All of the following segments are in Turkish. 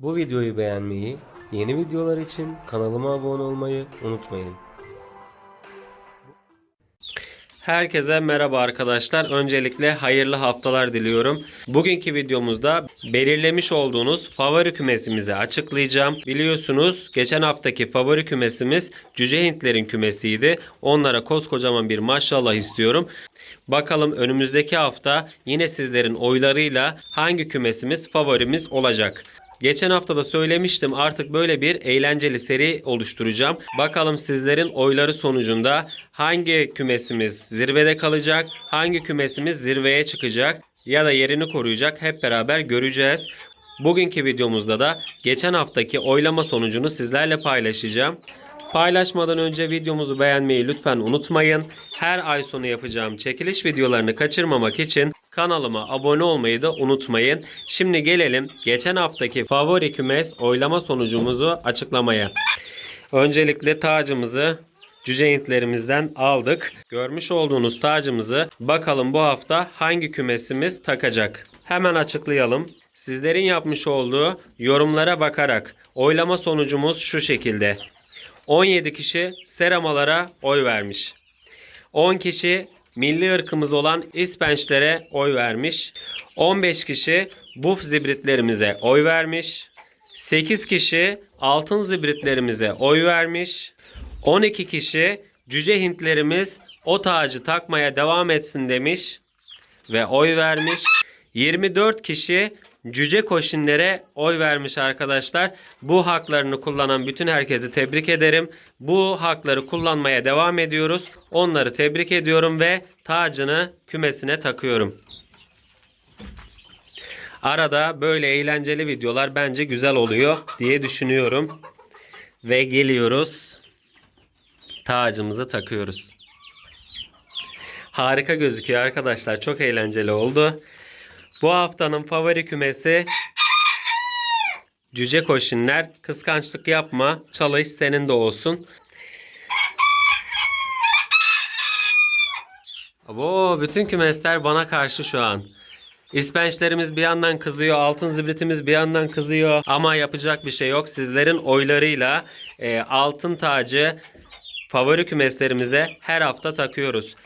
Bu videoyu beğenmeyi, yeni videolar için kanalıma abone olmayı unutmayın. Herkese merhaba arkadaşlar. Öncelikle hayırlı haftalar diliyorum. Bugünkü videomuzda belirlemiş olduğunuz favori kümesimizi açıklayacağım. Biliyorsunuz geçen haftaki favori kümesimiz Cüce Hintlerin kümesiydi. Onlara koskocaman bir maşallah istiyorum. Bakalım önümüzdeki hafta yine sizlerin oylarıyla hangi kümesimiz favorimiz olacak. Geçen hafta da söylemiştim artık böyle bir eğlenceli seri oluşturacağım. Bakalım sizlerin oyları sonucunda hangi kümesimiz zirvede kalacak, hangi kümesimiz zirveye çıkacak ya da yerini koruyacak hep beraber göreceğiz. Bugünkü videomuzda da geçen haftaki oylama sonucunu sizlerle paylaşacağım. Paylaşmadan önce videomuzu beğenmeyi lütfen unutmayın. Her ay sonu yapacağım çekiliş videolarını kaçırmamak için kanalıma abone olmayı da unutmayın. Şimdi gelelim geçen haftaki favori kümes oylama sonucumuzu açıklamaya. Öncelikle tacımızı cüce hintlerimizden aldık. Görmüş olduğunuz tacımızı bakalım bu hafta hangi kümesimiz takacak. Hemen açıklayalım. Sizlerin yapmış olduğu yorumlara bakarak oylama sonucumuz şu şekilde. 17 kişi seramalara oy vermiş. 10 kişi milli ırkımız olan İspençlere oy vermiş. 15 kişi buf zibritlerimize oy vermiş. 8 kişi altın zibritlerimize oy vermiş. 12 kişi cüce hintlerimiz o tacı takmaya devam etsin demiş ve oy vermiş. 24 kişi cüce koşinlere oy vermiş arkadaşlar. Bu haklarını kullanan bütün herkesi tebrik ederim. Bu hakları kullanmaya devam ediyoruz. Onları tebrik ediyorum ve tacını kümesine takıyorum. Arada böyle eğlenceli videolar bence güzel oluyor diye düşünüyorum. Ve geliyoruz. Tacımızı takıyoruz. Harika gözüküyor arkadaşlar. Çok eğlenceli oldu. Bu haftanın favori kümesi Cüce Koşinler. Kıskançlık yapma. Çalış senin de olsun. Abo, bütün kümesler bana karşı şu an. İspençlerimiz bir yandan kızıyor, altın zibritimiz bir yandan kızıyor. Ama yapacak bir şey yok. Sizlerin oylarıyla e, altın tacı favori kümeslerimize her hafta takıyoruz.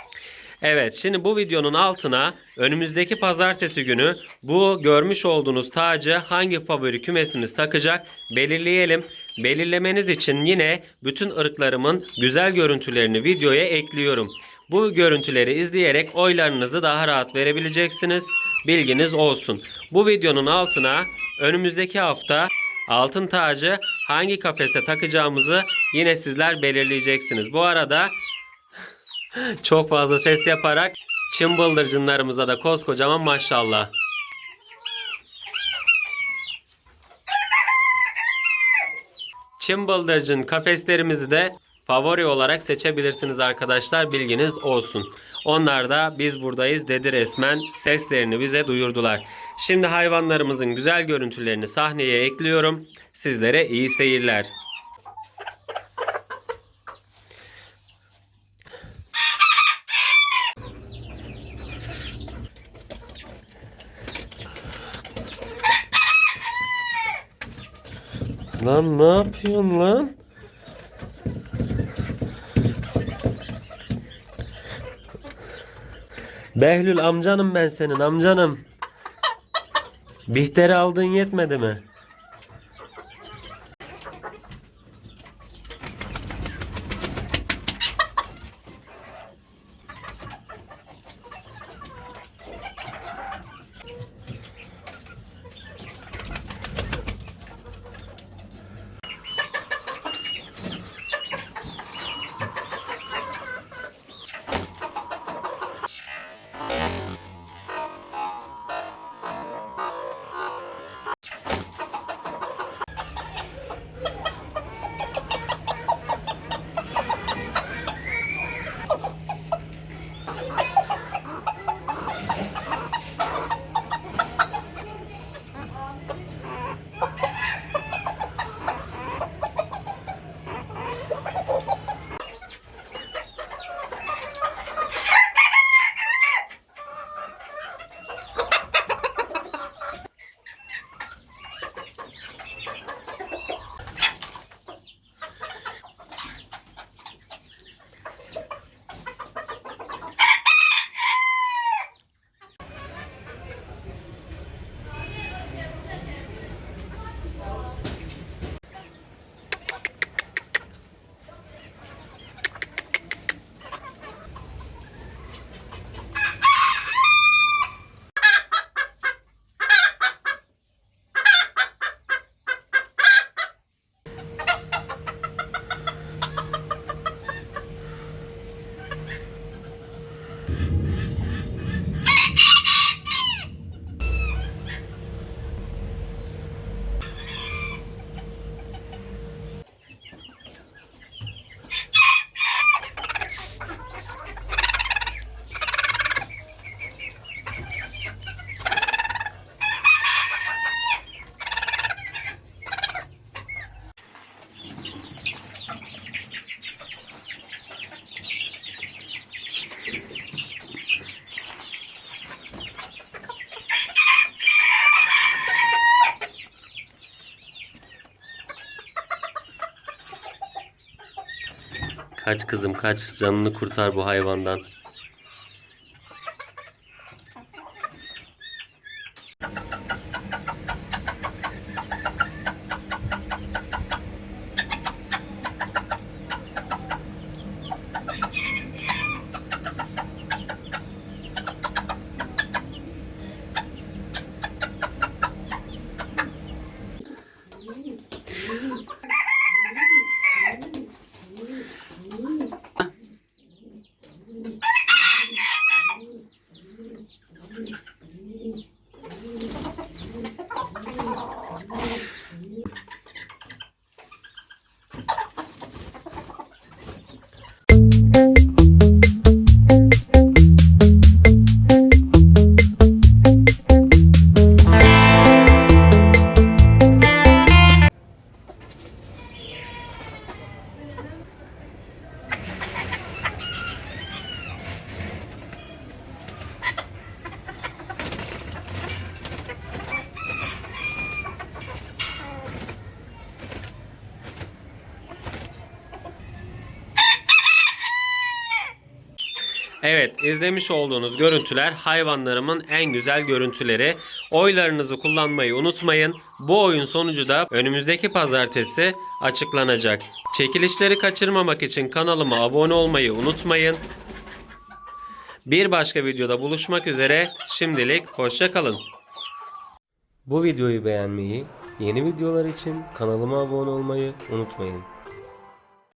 Evet şimdi bu videonun altına önümüzdeki pazartesi günü bu görmüş olduğunuz tacı hangi favori kümesimiz takacak belirleyelim. Belirlemeniz için yine bütün ırklarımın güzel görüntülerini videoya ekliyorum. Bu görüntüleri izleyerek oylarınızı daha rahat verebileceksiniz. Bilginiz olsun. Bu videonun altına önümüzdeki hafta altın tacı hangi kafeste takacağımızı yine sizler belirleyeceksiniz. Bu arada çok fazla ses yaparak çım bıldırcınlarımıza da koskocaman maşallah. Çim bıldırcın kafeslerimizi de favori olarak seçebilirsiniz arkadaşlar bilginiz olsun. Onlar da biz buradayız dedi resmen seslerini bize duyurdular. Şimdi hayvanlarımızın güzel görüntülerini sahneye ekliyorum. Sizlere iyi seyirler. Lan ne yapıyorsun lan? Behlül amcanım ben senin amcanım. Bihter'i aldığın yetmedi mi? Kaç kızım kaç canını kurtar bu hayvandan. Evet, izlemiş olduğunuz görüntüler hayvanlarımın en güzel görüntüleri. Oylarınızı kullanmayı unutmayın. Bu oyun sonucu da önümüzdeki pazartesi açıklanacak. Çekilişleri kaçırmamak için kanalıma abone olmayı unutmayın. Bir başka videoda buluşmak üzere. Şimdilik hoşça kalın. Bu videoyu beğenmeyi, yeni videolar için kanalıma abone olmayı unutmayın.